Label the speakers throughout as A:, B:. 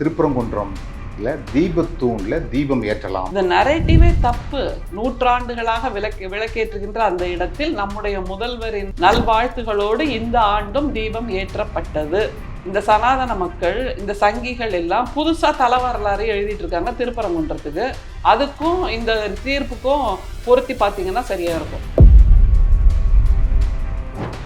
A: திருப்பரங்குன்றம்ல தீபத்தூண்ல தீபம் ஏற்றலாம்.
B: இந்த நரேட்டிவே தப்பு. நூற்றாண்டுகளாக விளக்கு விளக்கேற்றுகின்ற அந்த இடத்தில் நம்முடைய முதல்வரின் நல்வாழ்த்துகளோடு இந்த ஆண்டும் தீபம் ஏற்றப்பட்டது. இந்த சனாதன மக்கள் இந்த சங்கிகள் எல்லாம் புதுசா தல வரலாறு எழுதிட்டு இருக்காங்க திருப்பரங்குன்றத்துக்கு. அதுக்கும் இந்த தீர்ப்புக்கும் பொருத்தி பார்த்தீங்கன்னா சரியா இருக்கும்.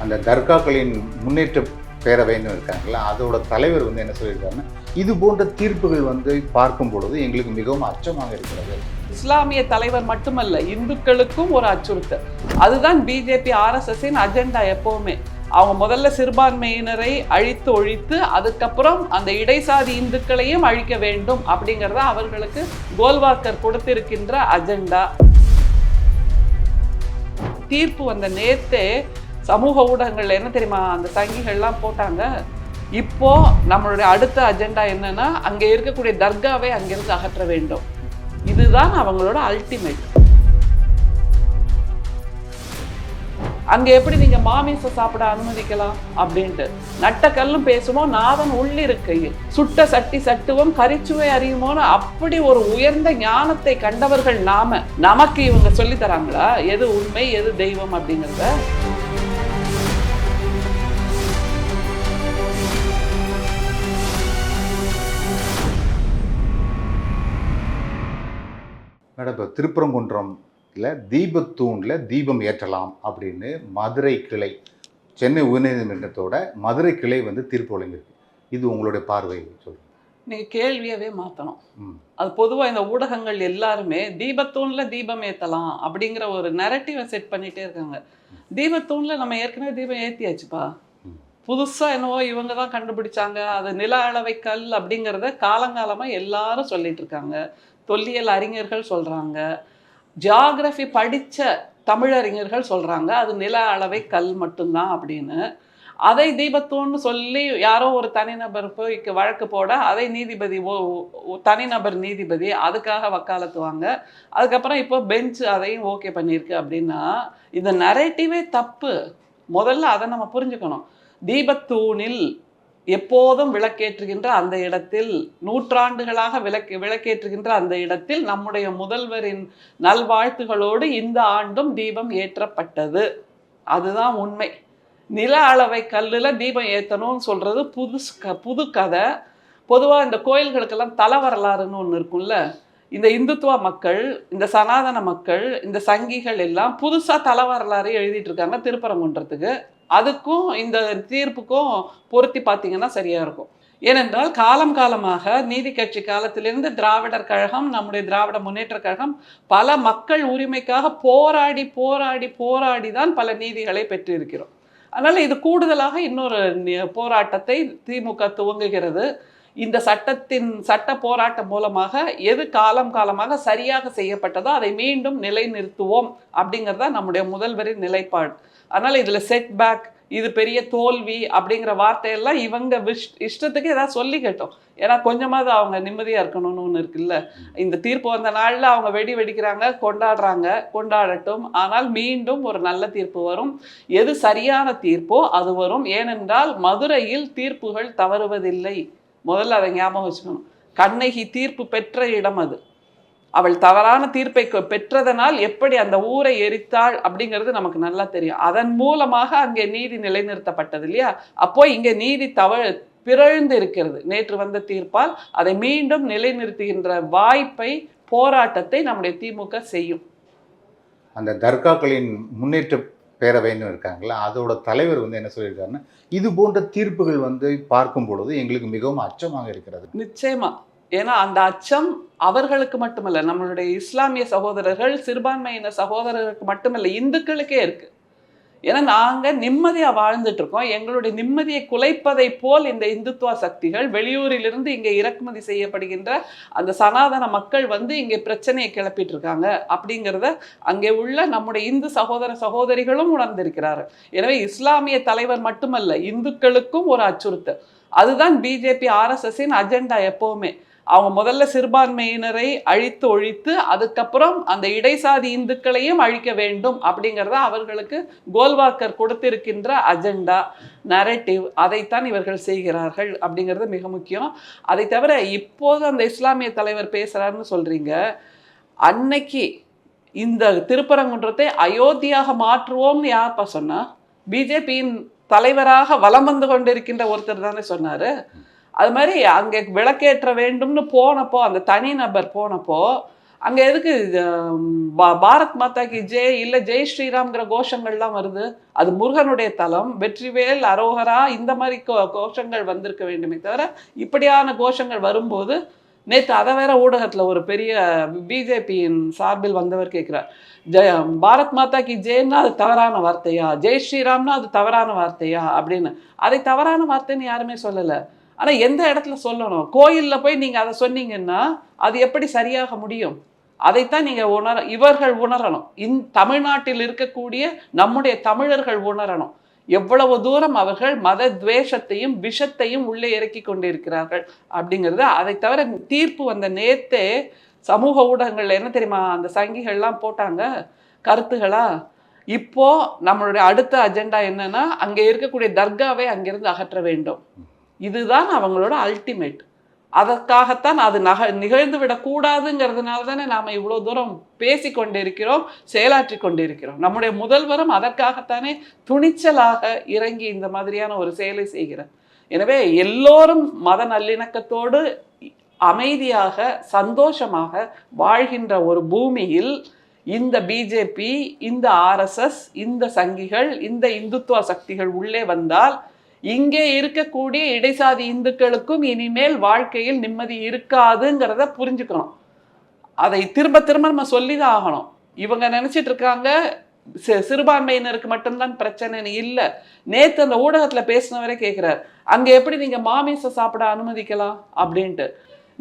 A: அந்த தர்காக்களின் முன்னேற்ற பேரவைன்னு இருக்காங்களா அதோட தலைவர் வந்து என்ன சொல்லியிருக்காருன்னா இது போன்ற தீர்ப்புகள் வந்து பார்க்கும் பொழுது எங்களுக்கு மிகவும் அச்சமாக இருக்கிறது.
B: இஸ்லாமிய தலைவர் மட்டுமல்ல இந்துக்களுக்கும் ஒரு அச்சுறுத்தல். அதுதான் பிஜேபி ஆர்எஸ்எஸ்ஸின் அஜெண்டா எப்பவுமே. அவங்க முதல்ல சிறுபான்மையினரை அழித்து ஒழித்து அதுக்கப்புறம் அந்த இடைசாதி இந்துக்களையும் அழிக்க வேண்டும் அப்படிங்கிறத அவர்களுக்கு கோல்வாக்கர் கொடுத்திருக்கின்ற அஜெண்டா தீர்ப்பு வந்த நேத்தே சமூக ஊடகங்கள் என்ன தெரியுமா அந்த சங்கிகள்லாம் போட்டாங்க? இப்போ நம்மளுடைய அடுத்த அஜெண்டா என்னன்னா அங்கே இருக்கக்கூடிய தர்காவை அங்கிருந்து அகற்ற வேண்டும். இதுதான் அவங்களோட அல்டிமேட் அங்க எப்படி நீங்க மாமிசம் சாப்பிட அனுமதிக்கலாம் அப்படின்ட்டு. நட்டக்கல்லும் பேசுவோம் நாதன் உள்ளிருக்கையில். சுட்ட சட்டி சட்டுவம் கரிச்சுவை அறியுமோன்னு அப்படி ஒரு உயர்ந்த ஞானத்தை கண்டவர்கள் நாம. நமக்கு இவங்க சொல்லி தராங்களா? எது உண்மை எது தெய்வம் அப்படிங்கிறத?
A: மேடம் இப்போ திருப்பரங்குன்றம்ல தீபத்தூண்ல தீபம் ஏற்றலாம் அப்படின்னு மதுரை கிளை சென்னை உயர்நீதிமன்றத்தோட மதுரை கிளை வந்து தீர்ப்பு வழங்கியிருக்கு. இது உங்களுடைய பார்வை சொல்லுங்க.
B: நீங்க கேள்வியவே மாத்தணும்.
A: ம்.
B: அது பொதுவா இந்த ஊடகங்கள் எல்லாருமே தீபத்தூண்ல தீபம் ஏத்தலாம் அப்படிங்கிற ஒரு நெரட்டிவை செட் பண்ணிட்டே இருக்காங்க. தீபத்தூண்ல நம்ம ஏற்கனவே தீபம் ஏத்தியாச்சுப்பா.
A: ம்.
B: புதுசா என்னவோ இவங்க தான் கண்டுபிடிச்சாங்க. அது நில அளவை கல் அப்படிங்கிறத காலங்காலமா எல்லாரும் சொல்லிட்டு இருக்காங்க. தொல்லியல் அறிஞர்கள் சொல்கிறாங்க ஜியாகிரஃபி படித்த தமிழறிஞர்கள் சொல்கிறாங்க அது நில அளவை கல் மட்டும்தான் அப்படின்னு. அதை தீபத்தூன்னு சொல்லி யாரோ ஒரு தனிநபர் போய் வழக்கு போட அதை நீதிபதி ஓ தனிநபர் நீதிபதி அதுக்காக வக்காலத்துவாங்க. அதுக்கப்புறம் இப்போ பெஞ்ச் அதையும் ஓகே பண்ணியிருக்கு அப்படின்னா இந்த நரேட்டிவே தப்பு. முதல்ல அதை நம்ம புரிஞ்சுக்கணும். தீபத்தூணில் எப்போதும் விளக்கேற்றுகின்ற அந்த இடத்தில் நூற்றாண்டுகளாக விளக்கு விளக்கேற்றுகின்ற அந்த இடத்தில் நம்முடைய முதல்வரின் நல்வாழ்த்துகளோடு இந்த ஆண்டும் தீபம் ஏற்றப்பட்டது. அதுதான் உண்மை. நில அளவை கல்லில் தீபம் ஏற்றணும்னு சொல்கிறது புது புது கதை. பொதுவாக இந்த கோயில்களுக்கெல்லாம் தல வரலாறுன்னு ஒன்று இருக்கும்ல. இந்த இந்துத்துவ மக்கள் இந்த சனாதன மக்கள் இந்த சங்கிகள் எல்லாம் புதுசாக தல வரலாறு எழுதிட்டு இருக்காங்க திருப்பரங்குன்றத்துக்கு. அதுக்கும் இந்த தீர்ப்புக்கும் பொருத்தி பார்த்தீங்கன்னா சரியாக இருக்கும். ஏனென்றால் காலம் காலமாக நீதி கட்சி காலத்திலிருந்து திராவிடர் கழகம் நம்முடைய திராவிட முன்னேற்ற கழகம் பல மக்கள் உரிமைக்காக போராடி போராடி போராடி தான் பல நீதிகளை பெற்றிருக்கிறோம். அதனால் இது கூடுதலாக இன்னொரு நி- போராட்டத்தை திமுக துவங்குகிறது. இந்த சட்டத்தின் சட்ட போராட்டம் மூலமாக எது காலம் காலமாக சரியாக செய்யப்பட்டதோ அதை மீண்டும் நிலைநிறுத்துவோம் அப்படிங்கிறதா நம்முடைய முதல்வரின் நிலைப்பாடு. அதனால் இதில் செட்பேக் இது பெரிய தோல்வி அப்படிங்கிற வார்த்தையெல்லாம் இவங்க விஷ் இஷ்டத்துக்கு ஏதாவது சொல்லிக்கட்டும் ஏன்னா கொஞ்சமாவது அவங்க நிம்மதியாக இருக்கணும்னு ஒன்று இருக்குல்ல. இந்த தீர்ப்பு வந்த நாளில் அவங்க வெடி வெடிக்கிறாங்க கொண்டாடுறாங்க கொண்டாடட்டும். ஆனால் மீண்டும் ஒரு நல்ல தீர்ப்பு வரும். எது சரியான தீர்ப்போ அது வரும். ஏனென்றால் மதுரையில் தீர்ப்புகள் தவறுவதில்லை. முதல்ல அதை ஞாபகம் வச்சுக்கணும். கண்ணகி தீர்ப்பு பெற்ற இடம் அது. அவள் தவறான தீர்ப்பை பெற்றதனால் எப்படி அந்த ஊரை எரித்தாள் அப்படிங்கிறது நமக்கு நல்லா தெரியும். அதன் மூலமாக அங்கே நீதி நிலைநிறுத்தப்பட்டது இல்லையா? அப்போ இங்கே நீதி தவ பிறழ்ந்து இருக்கிறது. நேற்று வந்த தீர்ப்பால் அதை மீண்டும் நிலைநிறுத்துகின்ற வாய்ப்பை போராட்டத்தை நம்முடைய திமுக செய்யும்.
A: அந்த தர்காக்களின் முன்னேற்ற பேரவைன்னு இருக்காங்களா அதோட தலைவர் வந்து என்ன சொல்லியிருக்காருன்னா இது போன்ற தீர்ப்புகள் வந்து பார்க்கும் பொழுது எங்களுக்கு மிகவும் அச்சமாக இருக்கிறது.
B: நிச்சயமா. ஏன்னா அந்த அச்சம் அவர்களுக்கு மட்டுமல்ல நம்மளுடைய இஸ்லாமிய சகோதரர்கள் சிறுபான்மையின சகோதரர்களுக்கு மட்டுமல்ல இந்துக்களுக்கே இருக்கு. ஏன்னா நாங்கள் நிம்மதியாக வாழ்ந்துட்டு இருக்கோம் எங்களுடைய நிம்மதியை குலைப்பதை போல் இந்த இந்துத்துவ சக்திகள் வெளியூரிலிருந்து இங்கே இறக்குமதி செய்யப்படுகின்ற அந்த சனாதன மக்கள் வந்து இங்கே பிரச்சனையை கிளப்பிட்டு இருக்காங்க அப்படிங்கிறத அங்கே உள்ள நம்முடைய இந்து சகோதர சகோதரிகளும் உணர்ந்திருக்கிறார்கள். எனவே இஸ்லாமிய தலைவர் மட்டுமல்ல இந்துக்களுக்கும் ஒரு அச்சுறுத்தல். அதுதான் பிஜேபி ஆர்எஸ்எஸ்ஸின் அஜெண்டா எப்போவுமே. அவங்க முதல்ல சிறுபான்மையினரை அழித்து ஒழித்து அதுக்கப்புறம் அந்த இடைசாதி இந்துக்களையும் அழிக்க வேண்டும் அப்படிங்கிறத அவர்களுக்கு கோல்வாக்கர் கொடுத்திருக்கின்ற அஜெண்டா நரேட்டிவ் அதைத்தான் இவர்கள் செய்கிறார்கள் அப்படிங்கிறது மிக முக்கியம். அதை தவிர இப்போது அந்த இஸ்லாமிய தலைவர் பேசுகிறாருன்னு சொல்கிறீங்க அன்னைக்கு இந்த திருப்பரங்குன்றத்தை அயோத்தியாக மாற்றுவோம்னு யார்ப்பா சொன்னா? பிஜேபியின் தலைவராக வலம் வந்து கொண்டிருக்கின்ற ஒருத்தர் தானே சொன்னார். அது மாதிரி அங்கே விளக்கேற்ற வேண்டும்னு போனப்போ அந்த தனிநபர் போனப்போ அங்கே எதுக்கு பா- பாரத் மாதா கி ஜெய் இல்லை ஜெய் ஸ்ரீராம்ங்கிற கோஷங்கள்லாம் வருது. அது முருகனுடைய தலம் வெற்றிவேல் அரோகரா இந்த மாதிரி கோ- கோஷங்கள் வந்திருக்க வேண்டுமே தவிர இப்படியான கோஷங்கள் வரும்போது நேற்று அதை வேற ஊடகத்தில் ஒரு பெரிய பிஜேபியின் சார்பில் வந்தவர் கேட்குறார் ஜெய பாரத் மாதா கி ஜெயன்னா அது தவறான வார்த்தையா? ஜெய் ஸ்ரீராம்னா அது தவறான வார்த்தையா? அப்படின்னு. அதை தவறான வார்த்தைன்னு யாருமே சொல்லலை. ஆனால் எந்த இடத்துல சொல்லணும்? கோயிலில் போய் நீங்கள் அதை சொன்னீங்கன்னா அது எப்படி சரியாக முடியும்? அதைத்தான் நீங்கள் உணர இவர்கள் உணரணும். இந் தமிழ்நாட்டில் இருக்கக்கூடிய நம்முடைய தமிழர்கள் உணரணும். எவ்வளவு தூரம் அவர்கள் மத துவேஷத்தையும் விஷத்தையும் உள்ளே இறக்கி கொண்டிருக்கிறார்கள் அப்படிங்கிறது அதை தவிர தீர்ப்பு வந்த நேத்தே சமூக ஊடகங்கள்ல என்ன தெரியுமா அந்த சங்கிகள்லாம் போட்டாங்க கருத்துகளா? இப்போ நம்மளுடைய அடுத்த அஜெண்டா என்னன்னா அங்கே இருக்கக்கூடிய தர்காவை அங்கிருந்து அகற்ற வேண்டும். இதுதான் அவங்களோட அல்டிமேட் அதற்காகத்தான் அது நக நிகழ்ந்து விடக்கூடாதுங்கிறதுனால தானே நாம் இவ்வளோ தூரம் பேசி கொண்டிருக்கிறோம் செயலாற்றி கொண்டிருக்கிறோம் நம்முடைய முதல்வரும் அதற்காகத்தானே துணிச்சலாக இறங்கி இந்த மாதிரியான ஒரு செயலை செய்கிறார். எனவே எல்லோரும் மத நல்லிணக்கத்தோடு அமைதியாக சந்தோஷமாக வாழ்கின்ற ஒரு பூமியில் இந்த பிஜேபி இந்த ஆர்எஸ்எஸ் இந்த சங்கிகள் இந்த இந்துத்துவ சக்திகள் உள்ளே வந்தால் இங்கே இருக்கக்கூடிய இடைசாதி இந்துக்களுக்கும் இனிமேல் வாழ்க்கையில் நிம்மதி இருக்காதுங்கிறத புரிஞ்சுக்கணும். அதை திரும்ப திரும்ப நம்ம சொல்லி தான் ஆகணும். இவங்க நினச்சிட்டு இருக்காங்க சிறுபான்மையினருக்கு மட்டும்தான் பிரச்சனைன்னு இல்லை. நேற்று அந்த ஊடகத்தில் பேசினவரே கேட்குறாரு அங்கே எப்படி நீங்கள் மாமிசம் சாப்பிட அனுமதிக்கலாம்? அப்படின்ட்டு.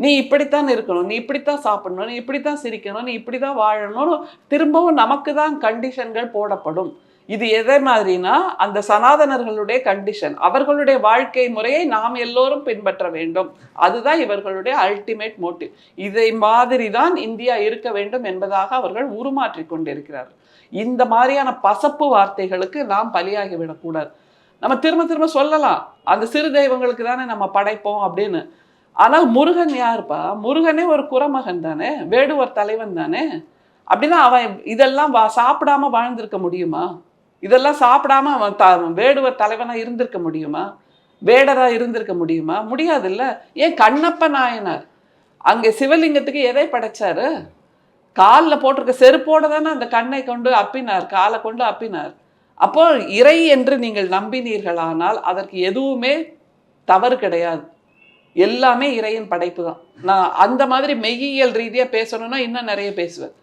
B: நீ இப்படித்தான் இருக்கணும் நீ இப்படித்தான் சாப்பிடணும் நீ இப்படித்தான் சிரிக்கணும் நீ இப்படித்தான் வாழணும்னு திரும்பவும் நமக்கு தான் கண்டிஷன்கள் போடப்படும். இது எதை மாதிரினா அந்த சனாதனர்களுடைய கண்டிஷன் அவர்களுடைய வாழ்க்கை முறையை நாம் எல்லோரும் பின்பற்ற வேண்டும். அதுதான் இவர்களுடைய அல்டிமேட் மோட்டிவ் இதை மாதிரி தான் இந்தியா இருக்க வேண்டும் என்பதாக அவர்கள் உருமாற்றி கொண்டிருக்கிறார்கள். இந்த மாதிரியான பசப்பு வார்த்தைகளுக்கு நாம் பலியாகி விடக்கூடாது நம்ம திரும்ப திரும்ப சொல்லலாம். அந்த சிறு தெய்வங்களுக்கு தானே நம்ம படைப்போம் அப்படின்னு. ஆனால் முருகன் யாருப்பா? முருகனே ஒரு குரமகன் தானே? வேடுவர் தலைவன் தானே? அப்படின்னா அவன் இதெல்லாம் வா சாப்பிடாம வாழ்ந்திருக்க முடியுமா? இதெல்லாம் சாப்பிடாம அவன் த வேடுவர் தலைவனாக இருந்திருக்க முடியுமா? வேடராக இருந்திருக்க முடியுமா? முடியாதுல்ல. ஏன் கண்ணப்ப நாயனார்? அங்கே சிவலிங்கத்துக்கு எதை படைச்சாரு? காலில் போட்டிருக்க செருப்போட தானே அந்த கண்ணை கொண்டு அப்பினார் காலை கொண்டு அப்பினார். அப்போ இறை என்று நீங்கள் நம்பினீர்களானால் அதற்கு எதுவுமே தவறு கிடையாது. எல்லாமே இறையின் படைப்பு தான் நான் அந்த மாதிரி மெய்யியல் ரீதியாக பேசணும்னா இன்னும் நிறைய பேசுவேன்.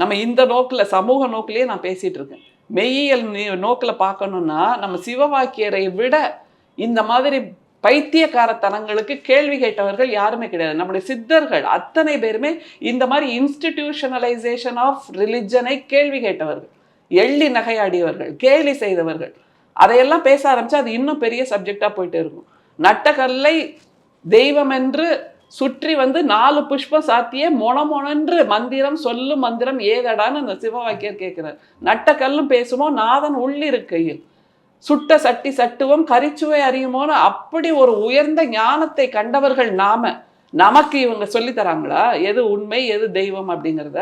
B: நம்ம இந்த நோக்கில் சமூக நோக்கிலேயே நான் பேசிகிட்டு இருக்கேன். மெய்யியல் நோக்கில் பார்க்கணும்னா நம்ம சிவவாக்கியரை விட இந்த மாதிரி பைத்தியக்காரத்தனங்களுக்கு கேள்வி கேட்டவர்கள் யாருமே கிடையாது. நம்முடைய சித்தர்கள் அத்தனை பேருமே இந்த மாதிரி இன்ஸ்டிடியூஷனலைசேஷன் ஆஃப் ரிலிஜனை கேள்வி கேட்டவர்கள். எள்ளி நகையாடியவர்கள் கேலி செய்தவர்கள். அதையெல்லாம் பேச ஆரம்பிச்சா அது இன்னும் பெரிய சப்ஜெக்டாக போயிட்டு இருக்கும். நட்டக்கல்லை தெய்வம் என்று சுற்றி வந்து நாலு புஷ்பம் சாத்திய மொனமொனன்று மந்திரம் சொல்லும் மந்திரம் ஏதடான்னு அந்த சிவவாக்கியர் கேட்கிறார் நட்டக்கல்லும் பேசுமோ நாதன் உள்ளிருக்கையில். சுட்ட சட்டி சட்டுவம் கரிச்சுவை அறியுமோன்னு அப்படி ஒரு உயர்ந்த ஞானத்தை கண்டவர்கள் நாம. நமக்கு இவங்க சொல்லி தராங்களா? எது உண்மை எது தெய்வம் அப்படிங்கிறத?